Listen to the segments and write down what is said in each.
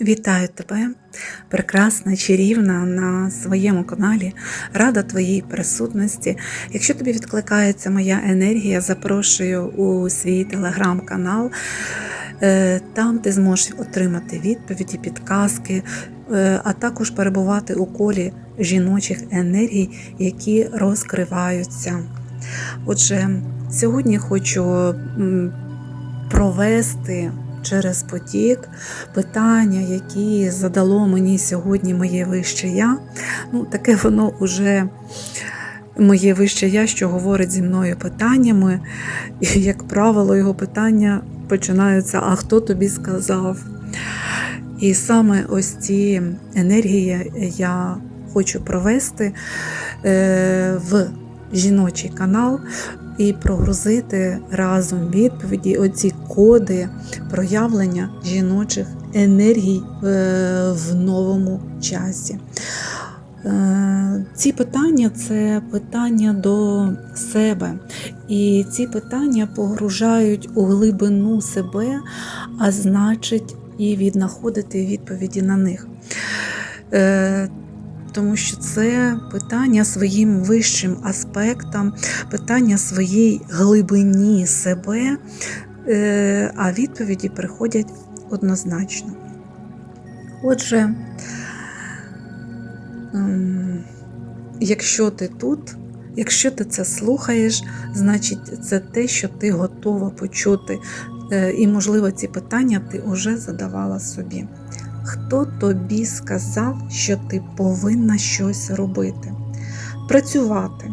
Вітаю тебе, прекрасна, чарівна на своєму каналі. Рада твоїй присутності. Якщо тобі відкликається моя енергія, запрошую у свій телеграм-канал. Е, Там ти зможеш отримати відповіді, підказки, е, а також перебувати у колі жіночих енергій, які розкриваються. Отже, сьогодні хочу провести через потік питання, які задало мені сьогодні моє вище я. Ну, таке воно вже моє вище я, що говорить зі мною питаннями. І, як правило, його питання починаються: А хто тобі сказав? І саме ось ці енергії я хочу провести е, в жіночий канал і прогрузити разом відповіді, оці коди проявлення жіночих енергій е, в новому часі. Е, Ці питання це питання до себе, і ці питання погружають у глибину себе, а значить, і віднаходити відповіді на них. Тому що це питання своїм вищим аспектам, питання своїй глибині себе, е, а відповіді приходять однозначно. Отже, ем, якщо ти тут, якщо ти це слухаєш, значить це те, що ти готова почути. Е, І, можливо, ці питання ти вже задавала собі. Хто тобі сказав, що ти повинна щось робити? Працювати,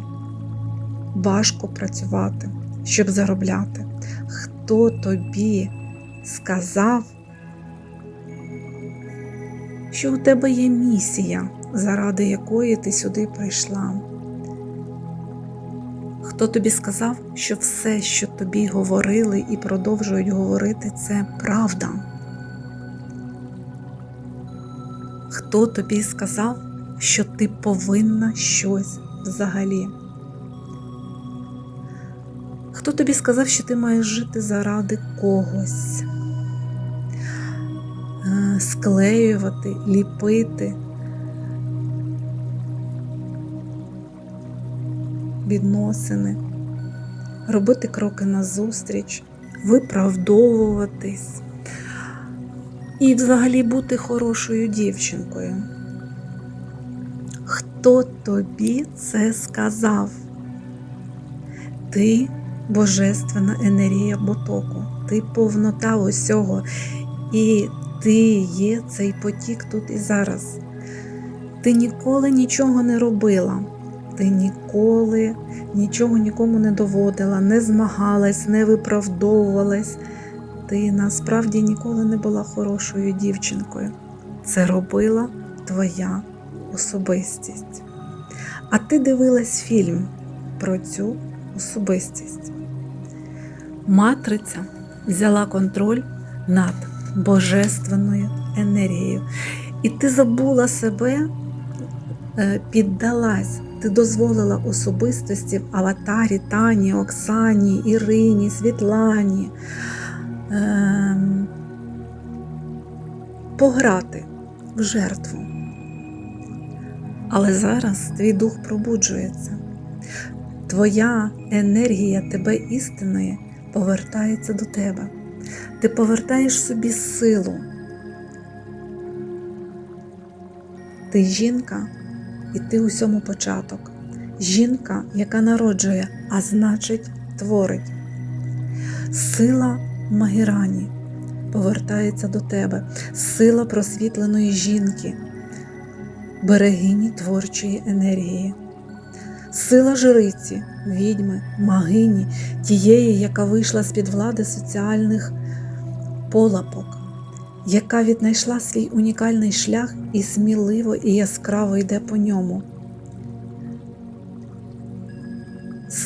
важко працювати, щоб заробляти. Хто тобі сказав, що у тебе є місія, заради якої ти сюди прийшла? Хто тобі сказав, що все, що тобі говорили і продовжують говорити, це правда? Хто тобі сказав, що ти повинна щось взагалі? Хто тобі сказав, що ти маєш жити заради когось? Е, Склеювати, ліпити відносини, робити кроки назустріч, виправдовуватись і взагалі бути хорошою дівчинкою. Хто тобі це сказав? Ти божественна енергія потоку, ти повнота усього, і ти є цей потік тут і зараз. Ти ніколи нічого не робила, ти ніколи нічого нікому не доводила, не змагалась, не виправдовувалась. Ти насправді ніколи не була хорошою дівчинкою. Це робила твоя особистість. А ти дивилась фільм про цю особистість. Матриця взяла контроль над божественною енергією. І ти забула себе, е, піддалась, ти дозволила особистості в аватарі Тані, Оксані, Ірині, Світлані ем, пограти в жертву. Але зараз твій дух пробуджується. Твоя енергія тебе істинної повертається до тебе. Ти повертаєш собі силу. Ти жінка, і ти усьому початок. Жінка, яка народжує, а значить, творить. Сила Магірані повертається до тебе, сила просвітленої жінки, берегині творчої енергії, сила жриці, відьми, магині, тієї, яка вийшла з-під влади соціальних полапок, яка віднайшла свій унікальний шлях і сміливо і яскраво йде по ньому.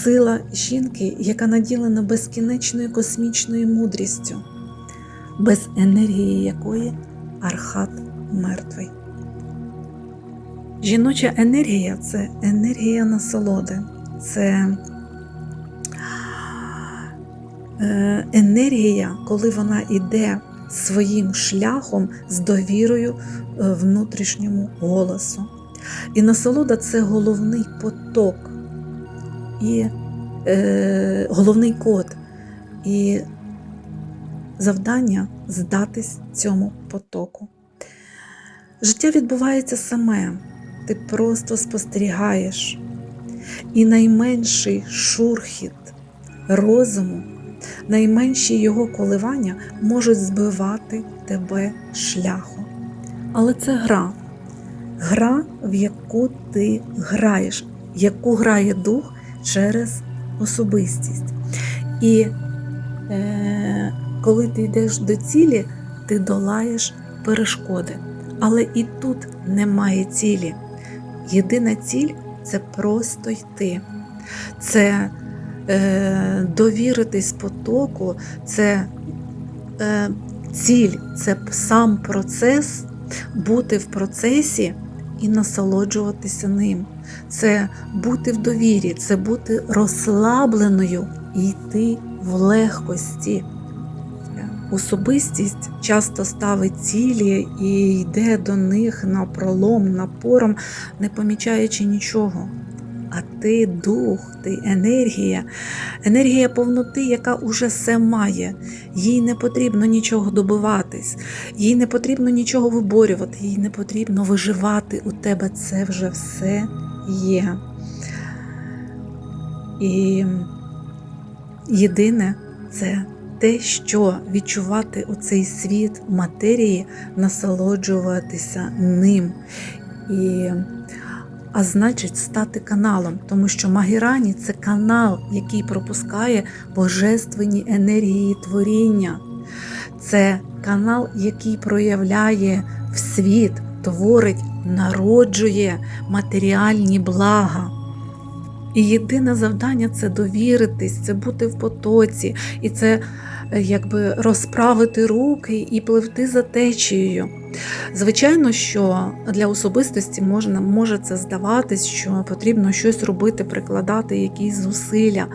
Сила жінки, яка наділена безкінечною космічною мудрістю, без енергії якої архат мертвий. Жіноча енергія це енергія насолоди, це е, енергія, коли вона йде своїм шляхом з довірою е, внутрішньому голосу. І насолода це головний поток і е, головний код. І завдання здатись цьому потоку. Життя відбувається саме, ти просто спостерігаєш. І найменший шурхіт розуму, найменші його коливання можуть збивати тебе з шляху. Але це гра, гра, в яку ти граєш, яку грає дух через особистість. І е, коли ти йдеш до цілі, ти долаєш перешкоди. Але і тут немає цілі. Єдина ціль це просто йти. Це е, довіритись потоку, це е, ціль, це сам процес, бути в процесі і насолоджуватися ним. Це бути в довірі, це бути розслабленою і йти в легкості. Особистість часто ставить цілі і йде до них на пролом, напором, не помічаючи нічого. А ти дух, ти енергія, енергія повноти, яка уже все має. Їй не потрібно нічого добиватись, їй не потрібно нічого виборювати, їй не потрібно виживати. У тебе це вже все є. І єдине це те, що відчувати оцей світ матерії, насолоджуватися ним. І, а значить, стати каналом, тому що Магірані це канал, який пропускає божественні енергії творіння. Це канал, який проявляє в світ, творить, народжує матеріальні блага. І єдине завдання це довіритись, це бути в потоці, і це якби розправити руки і пливти за течією. Звичайно, що для особистості можна, може це здаватись, що потрібно щось робити, прикладати якісь зусилля.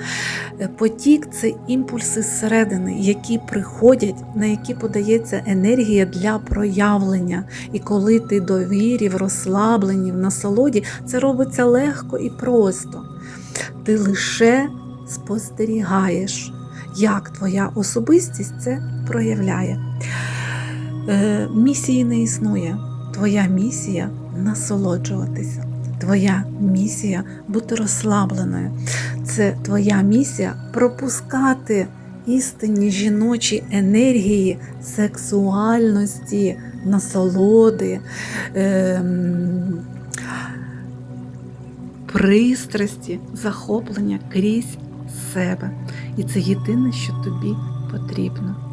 Е, Потік це імпульси зсередини, які приходять, на які подається енергія для проявлення. І коли ти довірі, в розслабленні, в насолоді, це робиться легко і просто. Ти лише спостерігаєш, як твоя особистість це проявляє. Е, Місії не існує. Твоя місія насолоджуватися. Твоя місія бути розслабленою. Це твоя місія пропускати істинні жіночі енергії, сексуальності, насолоди. ем, пристрасті, захоплення крізь себе. І це єдине, що тобі потрібно.